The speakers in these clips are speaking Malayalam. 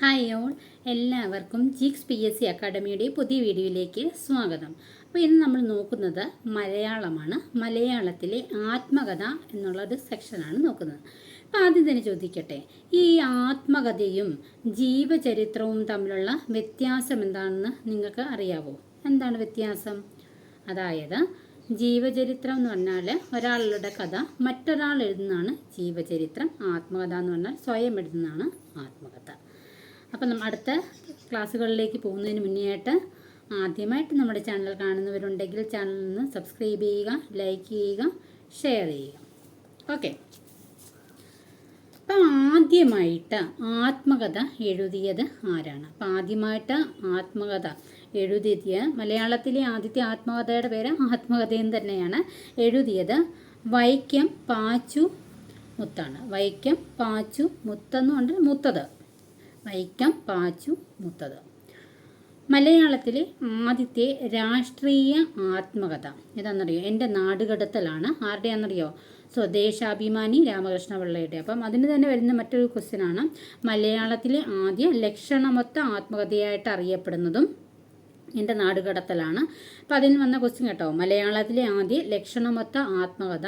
ഹായ് ഓൾ എല്ലാവർക്കും ജിക്സ് പി എസ് സി അക്കാഡമിയുടെ പുതിയ വീഡിയോയിലേക്ക് സ്വാഗതം. അപ്പോൾ ഇന്ന് നമ്മൾ നോക്കുന്നത് മലയാളമാണ്. മലയാളത്തിലെ ആത്മകഥ എന്നുള്ളൊരു സെക്ഷനാണ് നോക്കുന്നത്. അപ്പോൾ ആദ്യം തന്നെ ചോദിക്കട്ടെ ഈ ആത്മകഥയും ജീവചരിത്രവും തമ്മിലുള്ള വ്യത്യാസം എന്താണെന്ന് നിങ്ങൾക്ക് അറിയാവോ? എന്താണ് വ്യത്യാസം? അതായത് ജീവചരിത്രം എന്ന് പറഞ്ഞാൽ ഒരാളുടെ കഥ മറ്റൊരാൾ എഴുതുന്നതാണ് ജീവചരിത്രം. ആത്മകഥ എന്ന് പറഞ്ഞാൽ സ്വയം എഴുതുന്നതാണ് ആത്മകഥ. അപ്പം നമ്മൾ അടുത്ത ക്ലാസ്സുകളിലേക്ക് പോകുന്നതിന് മുന്നേ ആദ്യമായിട്ട് നമ്മുടെ ചാനൽ കാണുന്നവരുണ്ടെങ്കിൽ ചാനൽ നിന്ന് സബ്സ്ക്രൈബ് ചെയ്യുക ലൈക്ക് ചെയ്യുക ഷെയർ ചെയ്യുക. ഓക്കെ. അപ്പം ആദ്യമായിട്ട് ആത്മകഥ എഴുതിയത് ആരാണ്? അപ്പം ആദ്യമായിട്ട് ആത്മകഥ എഴുതിയ മലയാളത്തിലെ ആദ്യത്തെ ആത്മകഥയുടെ പേര് ആത്മകഥയും തന്നെയാണ്. എഴുതിയത് വൈക്കം പാച്ചു മുത്താണ്. വൈക്കം പാച്ചു മുത്തെന്നുകൊണ്ട് മുത്തത്. വൈക്കം പാച്ചു മുത്തത്. മലയാളത്തിലെ ആദ്യത്തെ രാഷ്ട്രീയ ആത്മകഥ. ഏതാണെന്നറിയോ എന്റെ നാടുകടത്തലാണ്. ആരുടെയാണെന്നറിയോ? സ്വദേശാഭിമാനി രാമകൃഷ്ണ പിള്ളയുടെ അപ്പം അതിന് തന്നെ വരുന്ന മറ്റൊരു ക്വസ്റ്റ്യനാണ് മലയാളത്തിലെ ആദ്യ ലക്ഷണമൊത്ത ആത്മകഥയായിട്ട് അറിയപ്പെടുന്നതും എന്റെ നാടുകടത്തലാണ്. അപ്പം അതിൽ വന്ന ക്വസ്റ്റ്യൻ കേട്ടോ. മലയാളത്തിലെ ആദ്യ ലക്ഷണമൊത്ത ആത്മകഥ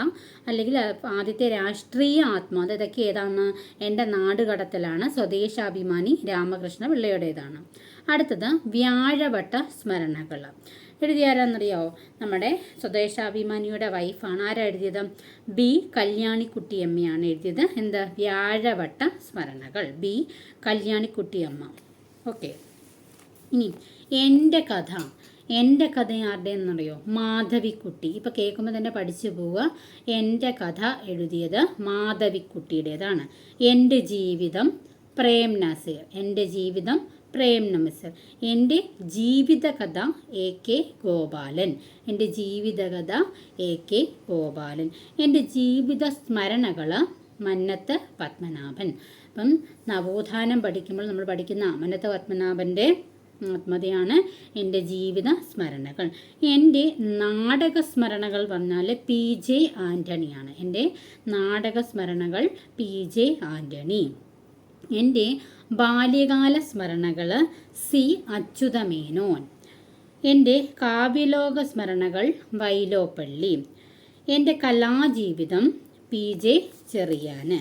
അല്ലെങ്കിൽ ആദ്യത്തെ രാഷ്ട്രീയ ആത്മകഥ ഇതൊക്കെ ഏതാണ്? എന്റെ നാടുകടത്തലാണ്. സ്വദേശാഭിമാനി രാമകൃഷ്ണ പിള്ളയുടേതാണ് അടുത്തത് വ്യാഴവട്ട സ്മരണകൾ. എഴുതിയ ആരാന്നറിയോ? നമ്മുടെ സ്വദേശാഭിമാനിയുടെ വൈഫാണ് ആരാ എഴുതിയത്? ബി കല്യാണിക്കുട്ടിയമ്മയാണ് എഴുതിയത്. എന്താ? വ്യാഴവട്ട സ്മരണകൾ. ബി കല്യാണിക്കുട്ടിയമ്മ. ഓക്കെ ഇനി എന്റെ കഥ എന്റെ കഥ ആരുടെയെന്നറിയോ മാധവിക്കുട്ടി. ഇപ്പോൾ കേൾക്കുമ്പോൾ തന്നെ പഠിച്ചു പോവുക. എന്റെ കഥ എഴുതിയത് മാധവിക്കുട്ടിയുടേതാണ്. എന്റെ ജീവിതം പ്രേം നസീർ. എന്റെ ജീവിതം പ്രേം നമസർ എന്റെ ജീവിതകഥ എ കെ ഗോപാലൻ. എന്റെ ജീവിതകഥ എ കെ ഗോപാലൻ. എന്റെ ജീവിത സ്മരണകൾ മന്നത്ത് പത്മനാഭൻ. അപ്പം നവോത്ഥാനം പഠിക്കുമ്പോൾ നമ്മൾ പഠിക്കുന്ന മന്നത്ത് പത്മനാഭന്റെ ആത്മതയാണ് എന്റെ ജീവിത സ്മരണകൾ. എന്റെ നാടക സ്മരണകൾ പറഞ്ഞാൽ പി ജെ ആന്റണിയാണ് എന്റെ നാടക സ്മരണകൾ പി ജെ ആന്റണി എന്റെ ബാല്യകാല സ്മരണകൾ സി അച്യുതമേനോൻ. എന്റെ കാവ്യലോക സ്മരണകൾ വൈലോപ്പള്ളി. എന്റെ കലാജീവിതം പി ജെ ചെറിയാന്.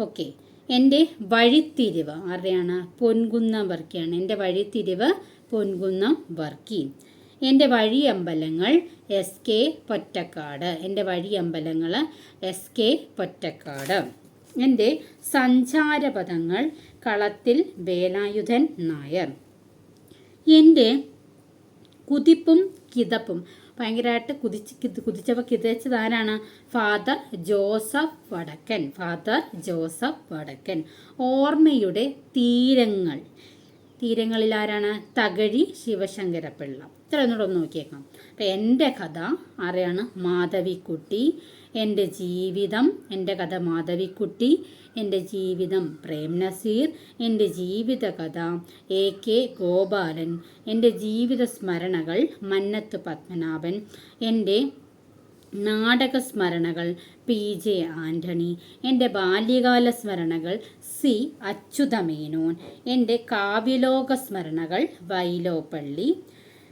ഓക്കെ. എന്റെ വഴിത്തിരിവ് ആരുടെയാണ്? പൊൻകുന്നം വർക്കിയാണ്. എന്റെ വഴിത്തിരിവ് പൊൻകുന്നം വർക്കി. എന്റെ വഴിയമ്പലങ്ങൾ എസ് കെ പൊറ്റക്കാട്. എന്റെ വഴിയമ്പലങ്ങൾ എസ് കെ പൊറ്റക്കാട്. എന്റെ സഞ്ചാരപഥങ്ങൾ കളത്തിൽ വേലായുധൻ നായർ. എന്റെ കുതിപ്പും കിതപ്പും ഭയങ്കരമായിട്ട് കുതിച്ച് കുതിച്ചപ്പോൾ കിതച്ചത് father Joseph Vadakkan father Joseph Vadakkan ഓർമ്മയുടെ തീരങ്ങൾ. തീരങ്ങളിൽ ആരാണ്? തകഴി ശിവശങ്കരപ്പിള്ള. ഇത്ര ഒന്നുകൂടെ ഒന്ന് നോക്കിയേക്കാം. അപ്പം എന്റെ കഥ ആരെയാണ്? മാധവിക്കുട്ടി. എന്റെ ജീവിതം എന്റെ കഥ മാധവിക്കുട്ടി. എന്റെ ജീവിതം പ്രേം നസീർ. എന്റെ ജീവിത കഥ എ കെ ഗോപാലൻ. എന്റെ ജീവിത സ്മരണകൾ മന്നത്ത് പത്മനാഭൻ. എന്റെ നാടക സ്മരണകൾ പി ജെ ആന്റണി എന്റെ ബാല്യകാല സ്മരണകൾ സി അച്യുതമേനോൻ. എന്റെ കാവ്യലോക സ്മരണകൾ വൈലോപ്പള്ളി.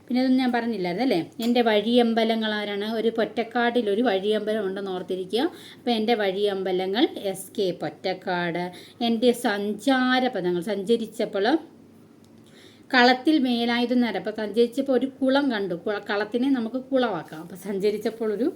പിന്നെ ഇതൊന്നും ഞാൻ പറഞ്ഞില്ലായിരുന്നു അല്ലേ? എന്റെ വഴിയമ്പലങ്ങൾ ആരാണ്? ഒരു പൊറ്റക്കാടിൽ ഒരു വഴിയമ്പലം ഉണ്ടെന്ന് ഓർത്തിരിക്കുക. അപ്പോൾ എന്റെ വഴിയമ്പലങ്ങൾ എസ് കെ പൊറ്റക്കാട്. എന്റെ സഞ്ചാര പദങ്ങൾ സഞ്ചരിച്ചപ്പോൾ കളത്തിൽ മേലായുധം നേരം. അപ്പോൾ സഞ്ചരിച്ചപ്പോൾ ഒരു കുളം കണ്ടു. കുള കളത്തിനെ നമുക്ക് കുളമാക്കാം. അപ്പോൾ സഞ്ചരിച്ചപ്പോൾ ഒരു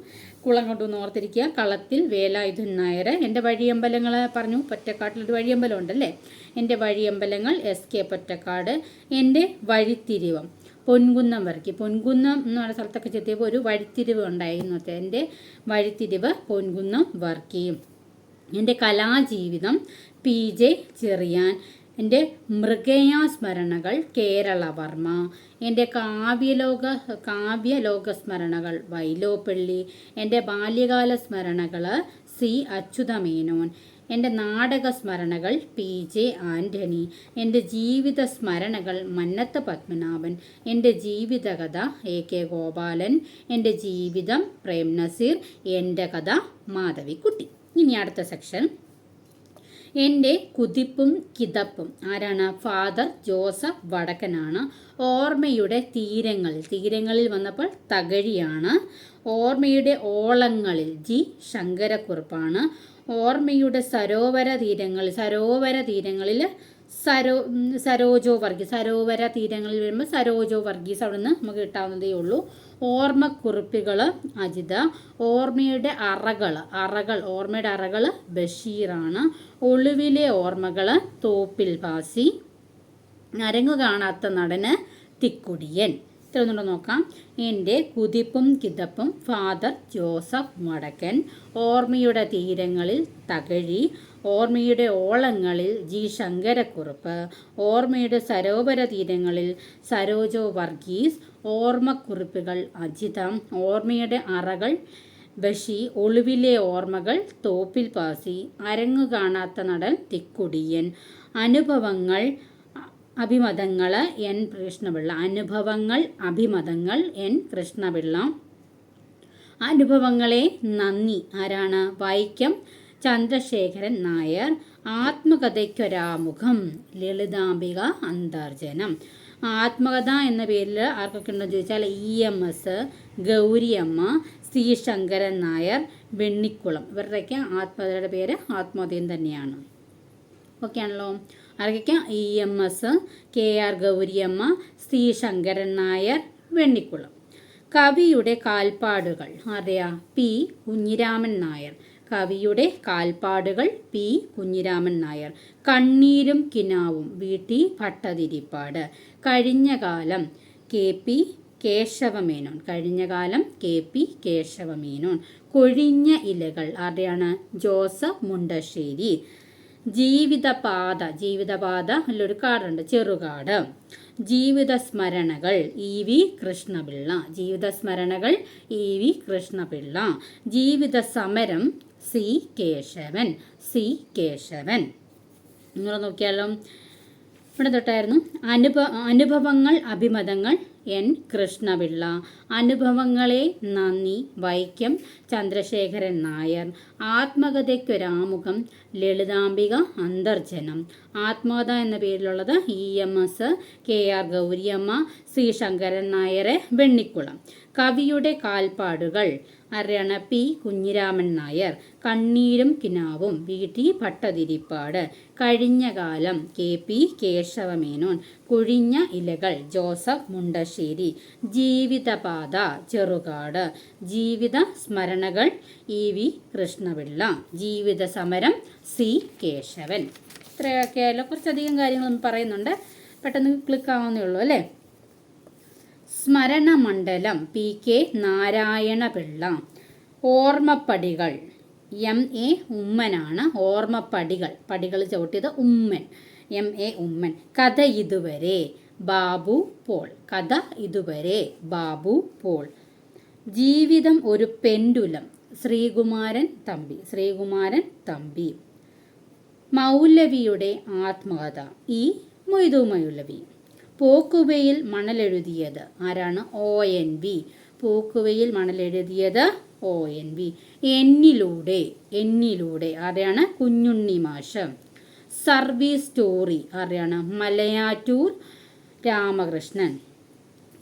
കുളം കണ്ടു എന്ന് ഓർത്തിരിക്കുക. കളത്തിൽ വേലായുധൻ നായർ എന്റെ വഴിയമ്പലങ്ങൾ പറഞ്ഞു. പൊറ്റക്കാട്ടിലൊരു വഴിയമ്പലം ഉണ്ടല്ലേ? എന്റെ വഴിയമ്പലങ്ങൾ എസ് കെ പൊറ്റക്കാട്. എന്റെ വഴിത്തിരിവം. പൊൻകുന്നം വരയ്ക്കും. പൊൻകുന്നം എന്ന് പറയുന്ന സ്ഥലത്തൊക്കെ ചെത്തിയപ്പോൾ ഒരു വഴിത്തിരിവ് ഉണ്ടായിരുന്നു. എന്റെ വഴിത്തിരിവ് പൊൻകുന്നം വർക്കിയും എന്റെ കലാജീവിതം പി ജെ ചെറിയാൻ എന്റെ മൃഗയാസ്മരണകൾ കേരളവർമ്മ എന്റെ കാവ്യലോക കാവ്യലോക സ്മരണകൾ വൈലോപ്പള്ളി എന്റെ ബാല്യകാല സ്മരണകൾ സി അച്യുതമേനോൻ എന്റെ നാടക സ്മരണകൾ പി ജെ ആന്റണി എന്റെ ജീവിത സ്മരണകൾ മന്നത്ത പത്മനാഭൻ എന്റെ ജീവിതകഥ എ കെ ഗോപാലൻ എന്റെ ജീവിതം പ്രേം നസീർ എന്റെ കഥ മാധവിക്കുട്ടി. ഇനി അടുത്ത സെക്ഷൻ. എന്റെ കുതിപ്പും കിതപ്പും. ആരാണ്? ഫാദർ ജോസഫ് വടക്കനാണ്. ഓർമ്മയുടെ തീരങ്ങൾ. തീരങ്ങളിൽ വന്നപ്പോൾ തകഴിയാണ്. ഓർമ്മയുടെ ഓളങ്ങളിൽ ജി ശങ്കരക്കുറുപ്പാണ്. ഓർമ്മയുടെ സരോവര തീരങ്ങൾ സരോവര തീരങ്ങളിൽ സരോ സരോജോ വർഗീസ് സരോവര തീരങ്ങളിൽ വരുമ്പോൾ സരോജോ വർഗീസ് അവിടെ നിന്ന് നമുക്ക് കിട്ടാവുന്നതേ ഉള്ളൂ. ഓർമ്മക്കുറിപ്പുകൾ അജിത ഓർമ്മയുടെ അറകൾ അറകൾ ഓർമ്മയുടെ അറകൾ ബഷീറാണ്. ഒളിവിലെ ഓർമ്മകൾ തോപ്പിൽ പാസി. നരങ്ങു കാണാത്ത നടന് തിക്കുടിയൻ. ഇത്രയൊന്നുകൂടെ നോക്കാം. എന്റെ കുതിപ്പും കിതപ്പും ഫാദർ ജോസഫ് മടക്കൻ. ഓർമ്മയുടെ തീരങ്ങളിൽ തകഴി. ഓർമ്മയുടെ ഓളങ്ങളിൽ ജി ശങ്കരക്കുറുപ്പ്. ഓർമ്മയുടെ സരോവര തീരങ്ങളിൽ സരോജോ വർഗീസ്. ഓർമ്മക്കുറിപ്പുകൾ അജിതം. ഓർമ്മയുടെ അറകൾ ബഷി. ഒളിവിലെ ഓർമ്മകൾ തോപ്പിൽ പാസി. അരങ്ങു കാണാത്ത നടൻ തിക്കുടിയൻ. അനുഭവങ്ങൾ അഭിമതങ്ങൾ എൻ കൃഷ്ണപിള്ള. അനുഭവങ്ങൾ അഭിമതങ്ങൾ എൻ കൃഷ്ണപിള്ള. അനുഭവങ്ങളെ നന്ദി. ആരാണ്? വൈക്കം ചന്ദ്രശേഖരൻ നായർ. ആത്മകഥയ്ക്കൊരാമുഖം. ലളിതാംബിക അന്തർജനം. ആത്മകഥ എന്ന പേരിൽ ആർക്കൊക്കെ ഉണ്ടെന്ന് ചോദിച്ചാൽ E M S Gauriamma C Sankaran Nair Vennikulam. ഇവരുടെയൊക്കെ ആത്മകഥയുടെ പേര് ആത്മകഥയും തന്നെയാണ്. ഓക്കെ ആണല്ലോ ആർക്കൊക്കെ E M S K R Gauriamma C Sankaran Nair Vennikulam. കവിയുടെ കാൽപ്പാടുകൾ ആരുടെയാ? പി കുഞ്ഞിരാമൻ നായർ. കവിയുടെ കാൽപ്പാടുകൾ പി കുഞ്ഞിരാമൻ നായർ. കണ്ണീരും കിനാവും വി ടി ഭട്ടതിരിപ്പാട് കഴിഞ്ഞ കാലം കെ പി കേശവമേനോൻ. കഴിഞ്ഞ കാലം കെ പി കേശവമേനോൻ. കൊഴിഞ്ഞ ഇലകൾ ആരുടെയാണ്? ജോസഫ് മുണ്ടശ്ശേരി. ജീവിതപാത ജീവിതപാത അല്ലൊരു കാടുണ്ട് ചെറുകാട്. ജീവിത സ്മരണകൾ ഇ വി കൃഷ്ണപിള്ള. ജീവിത സ്മരണകൾ ഇ വി കൃഷ്ണപിള്ള. ജീവിത സമരം സി കേശവൻ. സി കേശവൻ. നിങ്ങൾ നോക്കിയാലോ. ഇവിടെ തൊട്ടായിരുന്നു. അനുഭ അനുഭവങ്ങൾ അഭിമതങ്ങൾ എൻ. കൃഷ്ണപിള്ള. അനുഭവങ്ങളെ നന്ദി വൈക്കം ചന്ദ്രശേഖരൻ നായർ. ആത്മകഥയ്ക്കൊരാമുഖം ലളിതാംബിക അന്തർജനം ആത്മകഥ എന്ന പേരിലുള്ളത് E M S K R Gauriamma C Sankaran നായരെ വെണ്ണിക്കുളം. കവിയുടെ കാൽപ്പാടുകൾ അരണ പി. കുഞ്ഞിരാമൻ നായർ. കണ്ണീരും കിനാവും. V T Bhattathiripad. കഴിഞ്ഞ കാലം കെ. പി. കേശവമേനോൻ. കുഴിഞ്ഞ ഇലകൾ. ജോസഫ് മുണ്ടശ്ശേരി. ജീവിതപാത ചെറുകാട്. ജീവിത സ്മരണകൾ ഇ. വി. കൃഷ്ണപിള്ള. ജീവിത സമരം സി. കേശവൻ. ഇത്രയൊക്കെയായാലും കുറച്ചധികം കാര്യങ്ങളൊന്നും പറയുന്നുണ്ട്. പെട്ടെന്ന് ക്ലിക്ക് ആവുന്നേ ഉള്ളൂ അല്ലേ? സ്മരണമണ്ഡലം P K Narayana Pillai. ഓർമ്മപ്പടികൾ. M A ഉമ്മനാണ് ഓർമ്മപ്പടികൾ. പടികൾ ചവിട്ടിയത് ഉമ്മൻ. M A Oommen. കഥ ഇതുവരെ. ബാബു പോൾ. കഥ ഇതുവരെ. ബാബു പോൾ. ജീവിതം ഒരു പെൻഡുലം. ശ്രീകുമാരൻ തമ്പി. ശ്രീകുമാരൻ തമ്പി. മൗലവിയുടെ ആത്മകഥ. ഈ മൊയ്തു മൗലവി. പോക്കുവയിൽ മണലെഴുതിയത്. ആരാണ്? ഒ എൻ വി പോക്കുവയിൽ മണലെഴുതിയത് ഒ എൻ വി എന്നിലൂടെ എന്നിലൂടെ ആരെയാണ്? കുഞ്ഞുണ്ണി മാഷം. സർവീസ് സ്റ്റോറി ആരെയാണ്? മലയാറ്റൂർ രാമകൃഷ്ണൻ.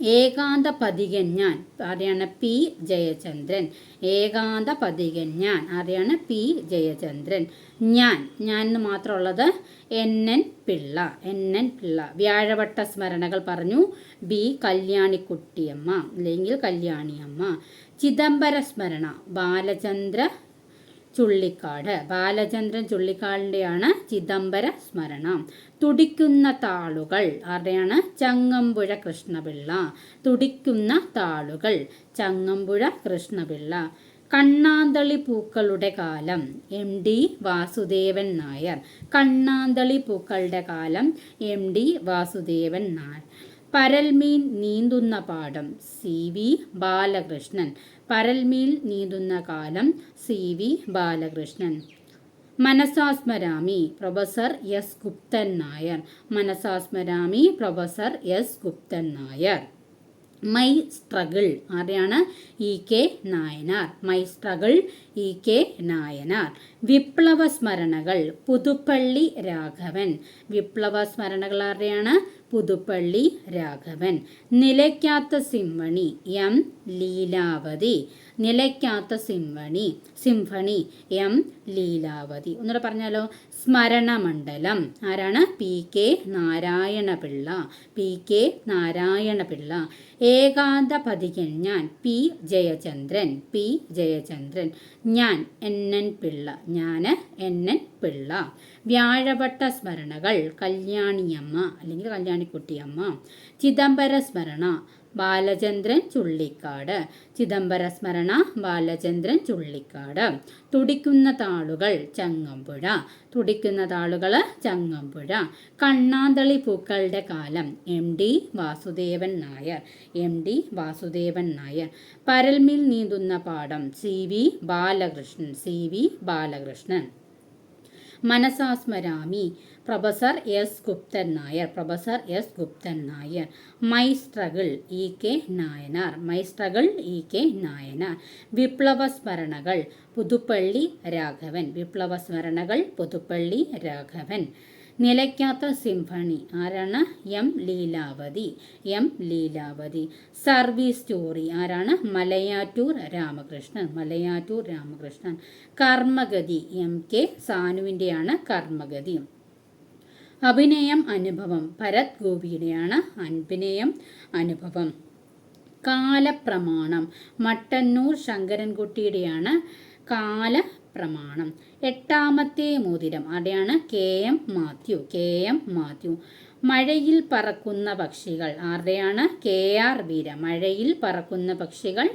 ഏകാന്ത പതികൻ ഞാൻ. ആരെയാണ്? പി. ജയചന്ദ്രൻ. ഏകാന്ത പതികൻ ഞാൻ. ആരെയാണ്? പി. ജയചന്ദ്രൻ. ഞാൻ. ഞാൻ എന്ന് മാത്രമുള്ളത് N. N. Pillai. N. N. Pillai. വ്യാഴവട്ട സ്മരണകൾ പറഞ്ഞു. ബി. കല്യാണിക്കുട്ടിയമ്മ. അല്ലെങ്കിൽ കല്യാണിയമ്മ. ചിദംബര സ്മരണ. ബാലചന്ദ്ര ചുള്ളിക്കാട്. ബാലചന്ദ്രൻ ചുള്ളിക്കാടിന്റെയാണ് ചിദംബര സ്മരണം. തുടിക്കുന്ന താളുകൾ ആരുടെയാണ്? ചങ്ങമ്പുഴ കൃഷ്ണപിള്ള. തുടിക്കുന്ന താളുകൾ ചങ്ങമ്പുഴ കൃഷ്ണപിള്ള. കണ്ണാന്തളി പൂക്കളുടെ കാലം എം ഡി വാസുദേവൻ നായർ. കണ്ണാന്തളി പൂക്കളുടെ കാലം എം ഡി വാസുദേവൻ നായർ. പരൽമീൻ നീന്തുന്ന പാഠം സി വി ബാലകൃഷ്ണൻ. പരൽമീൻ നീന്തുന്ന കാലം C V Balakrishnan. Manasasmarami professor S Guptan Nair. Manasasmarami professor S Guptan Nair. My struggle ആരെയാണ്? E K Nayanar. My struggle E K Nayanar. വിപ്ലവ സ്മരണകൾ. പുതുപ്പള്ളി രാഘവൻ. വിപ്ലവ സ്മരണകൾ ആരുടെയാണ് പുതുപ്പള്ളി രാഘവൻ. നിലയ്ക്കാത്ത സിംഹണി എം ലീലാവതി. നിലയ്ക്കാത്ത സിംഹണി സിംഫണി എം ലീലാവതി. ഒന്നുകൂടെ പറഞ്ഞാലോ? സ്മരണമണ്ഡലം. ആരാണ്? P K Narayanapillai. P K Narayanapillai. ഏകാന്ത പതികൻ ഞാൻ പി ജയചന്ദ്രൻ. പി ജയചന്ദ്രൻ. ഞാൻ എൻ എൻ പിള്ള. ഞാൻ എൻ എൻ പിള്ള വ്യാഴവട്ട സ്മരണകൾ കല്യാണിയമ്മ അല്ലെങ്കിൽ കല്യാണിക്കുട്ടിയമ്മ ചിദംബര സ്മരണ ബാലചന്ദ്രൻ ചുള്ളിക്കാട് ചിദംബര സ്മരണ ബാലചന്ദ്രൻ ചുള്ളിക്കാട്. തുടിക്കുന്ന താളുകൾ ചങ്ങമ്പുഴ. തുടിക്കുന്ന താളുകൾ ചങ്ങമ്പുഴ. കണ്ണാന്തളി പൂക്കളുടെ കാലം M D Vasudevan Nair. M D Vasudevan Nair. പരൽമിൽ നീന്തുന്ന പാഠം C V Balakrishnan C V Balakrishnan. Manasasmarami professor S Guptan Nair. Professor S Guptan Nair. My struggle E K Nayanar. My struggle E K Nayanar. വിപ്ലവ സ്മരണകൾ പുതുപ്പള്ളി രാഘവൻ. വിപ്ലവ സ്മരണകൾ പുതുപ്പള്ളി രാഘവൻ. നിലയ്ക്കാത്ത സിംഫണി. ആരാണ്? M Leelavathi. M Leelavathi. Service story. ആരാണ്? മലയാറ്റൂർ രാമകൃഷ്ണൻ. മലയാറ്റൂർ രാമകൃഷ്ണൻ. കർമ്മഗതി. എം കെ സാനുവിന്റെയാണ് കർമ്മഗതി. അഭിനയം അനുഭവം. ഭരത് ഗോപിയുടെയാണ് അഭിനയം അനുഭവം. കാലപ്രമാണം. മട്ടന്നൂർ ശങ്കരൻകുട്ടിയുടെയാണ് കാലപ്രമാണം എട്ടാമത്തെ മോതിരം അവിടെയാണ് K M Mathew. K M Mathew. മഴയിൽ പറക്കുന്ന പക്ഷികൾ ആരുടെയാണ്? കെ ആർ വീര. മഴയിൽ പറക്കുന്ന പക്ഷികൾ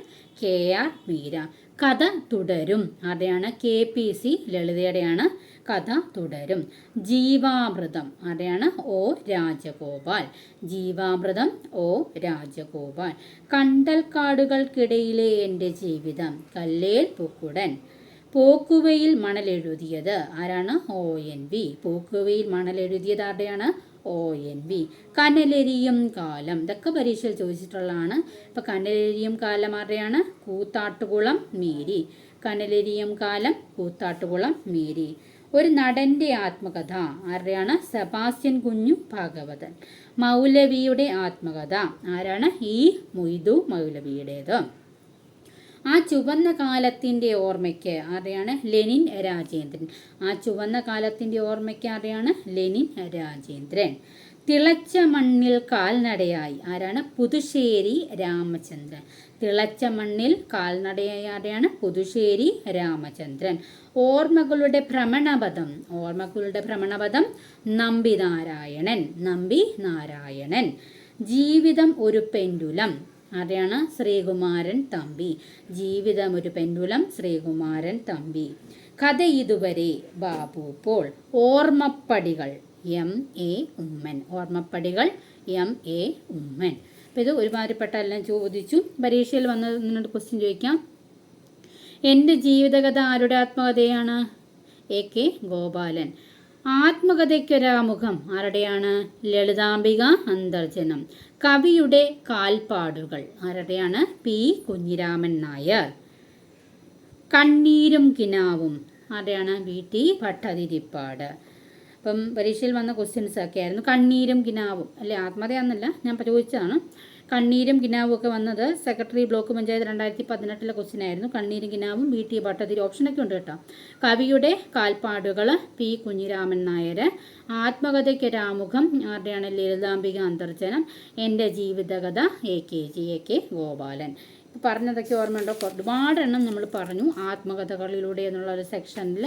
കെ ആർ വീര. കഥ തുടരും. ആരുടെയാണ്? കെ പി സി ലളിതയുടെയാണ് കഥ തുടരും. ജീവാമൃതം ആരുടെയാണ്? ഓ രാജഗോപാൽ. ജീവാമൃതം ഓ രാജഗോപാൽ. കണ്ടൽക്കാടുകൾക്കിടയിലെ എന്റെ ജീവിതം. കല്ലേൽ പൂക്കുടൻ. പോക്കുവയിൽ മണലെഴുതിയത്. ആരാണ്? ഒ എൻ വി പോക്കുവയിൽ മണലെഴുതിയത് ആരുടെയാണ്? ഒ എൻ വി കനലെരിയും കാലം. ഇതൊക്കെ പരീക്ഷയിൽ ചോദിച്ചിട്ടുള്ളതാണ്. ഇപ്പം കനലെരിയും കാലം ആരുടെയാണ്? കൂത്താട്ടുകുളം മേരി. കനലെരിയും കാലം കൂത്താട്ടുകുളം മേരി. ഒരു നടന്റെ ആത്മകഥ ആരുടെയാണ്? സെബാസ്റ്റ്യൻ കുഞ്ഞു ഭാഗവതൻ. മൗലവിയുടെ ആത്മകഥ ആരാണ്? ഈ മൊയ്തു മൗലവിയുടേത്. ആ ചുവന്ന കാലത്തിന്റെ ഓർമ്മയ്ക്ക് ആരെയാണ്? ലെനിൻ രാജേന്ദ്രൻ. ആ ചുവന്ന കാലത്തിന്റെ ഓർമ്മയ്ക്ക് ആരെയാണ്? ലെനിൻ രാജേന്ദ്രൻ. തിളച്ച മണ്ണിൽ കാൽനടയായി ആരാണ്? പുതുശ്ശേരി രാമചന്ദ്രൻ. തിളച്ച മണ്ണിൽ കാൽനടയായി ആരെയാണ്? പുതുശ്ശേരി രാമചന്ദ്രൻ. ഓർമ്മകളുടെ ഭ്രമണപഥം. ഓർമ്മകളുടെ ഭ്രമണപഥം നമ്പി നാരായണൻ നമ്പി നാരായണൻ ജീവിതം ഒരു പെൻഡുലം. ആരെയാണ്? ശ്രീകുമാരൻ തമ്പി. ജീവിതം ഒരു പെൻഡുലം ശ്രീകുമാരൻ തമ്പി. കഥ ഇതുവരെ Babu Paul. ഓർമ്മപ്പടികൾ M A Oommen. ഓർമ്മപ്പടികൾ M A Oommen. അപ്പോൾ ഇത് ഒരുമാതിരിപ്പെട്ട എല്ലാം ചോദിച്ചു. പരീക്ഷയിൽ വന്ന് നിന്നോട് ക്വസ്റ്റ്യൻ ചോദിക്കാം. എന്റെ ജീവിതകഥ ആരുടെ ആത്മകഥയാണ്? A K Gopalan. ആത്മകഥയ്ക്കൊരാമുഖം. ആരുടെയാണ്? ലളിതാംബിക അന്തർജനം. കവിയുടെ കാൽപ്പാടുകൾ. ആരുടെയാണ്? പി. കുഞ്ഞിരാമൻ നായർ. കണ്ണീരും കിനാവും. ആരുടെയാണ്? വി. ടി. ഭട്ടതിരിപ്പാട്. അപ്പം പരീക്ഷയിൽ വന്ന ക്വസ്റ്റ്യൻസ് ഒക്കെ ആയിരുന്നു. കണ്ണീരും കിനാവും. അല്ലെ? ആത്മകഥയാണെന്നല്ല ഞാൻ ചോദിച്ചതാണ് കണ്ണീരും കിനാവും ഒക്കെ വന്നത് സെക്രട്ടറി ബ്ലോക്ക് പഞ്ചായത്ത് രണ്ടായിരത്തി പതിനെട്ടിലെ ക്വസ്റ്റ്യൻ ആയിരുന്നു. കണ്ണീരും കിനാവും വി ടി ഭട്ടതിരി ഓപ്ഷനൊക്കെ ഉണ്ട് കേട്ടോ. കവിയുടെ കാൽപ്പാടുകൾ പി കുഞ്ഞിരാമൻ നായർ ആത്മകഥയ്ക്ക് ആത്മകഥയ്ക്കൊരാമുഖം ആരുടെയാണ് ലളിതാംബിക അന്തർജനം എന്റെ ജീവിതകഥ A K G A K Gopalan. പറഞ്ഞതൊക്കെ ഓർമ്മയുണ്ടോ? ഒരുപാട് എണ്ണം നമ്മൾ പറഞ്ഞു ആത്മകഥകളിലൂടെ എന്നുള്ള ഒരു സെക്ഷനിൽ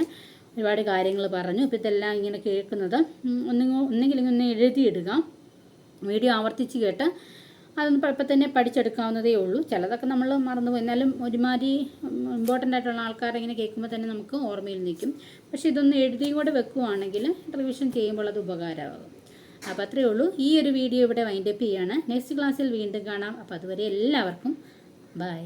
ഒരുപാട് കാര്യങ്ങൾ പറഞ്ഞു. ഇപ്പോൾ ഇതെല്ലാം ഇങ്ങനെ കേൾക്കുന്നത്. ഒന്നെങ്കിൽ ഒന്നെങ്കിലും ഇങ്ങനെ എഴുതിയിടുക. വീഡിയോ ആവർത്തിച്ച് കേട്ട് അതൊന്നും ഇപ്പം തന്നെ പഠിച്ചെടുക്കാവുന്നതേ ഉള്ളൂ. ചിലതൊക്കെ നമ്മൾ മറന്നു പോയി എന്നാലും ഒരുമാതിരി ഇമ്പോർട്ടന്റ് ആയിട്ടുള്ള ആൾക്കാരെ ഇങ്ങനെ കേൾക്കുമ്പോൾ തന്നെ നമുക്ക് ഓർമ്മയിൽ നിൽക്കും. പക്ഷേ ഇതൊന്ന് എഴുതിയും കൂടെ വെക്കുവാണെങ്കിൽ റിവിഷൻ ചെയ്യുമ്പോൾ അത് ഉപകാരമാകും. അപ്പോൾ അത്രയേ ഉള്ളൂ. ഈ ഒരു വീഡിയോ ഇവിടെ വൈൻഡപ്പ് ചെയ്യാണ്. നെക്സ്റ്റ് ക്ലാസ്സിൽ വീണ്ടും കാണാം. അപ്പോൾ അതുവരെ എല്ലാവർക്കും ബൈ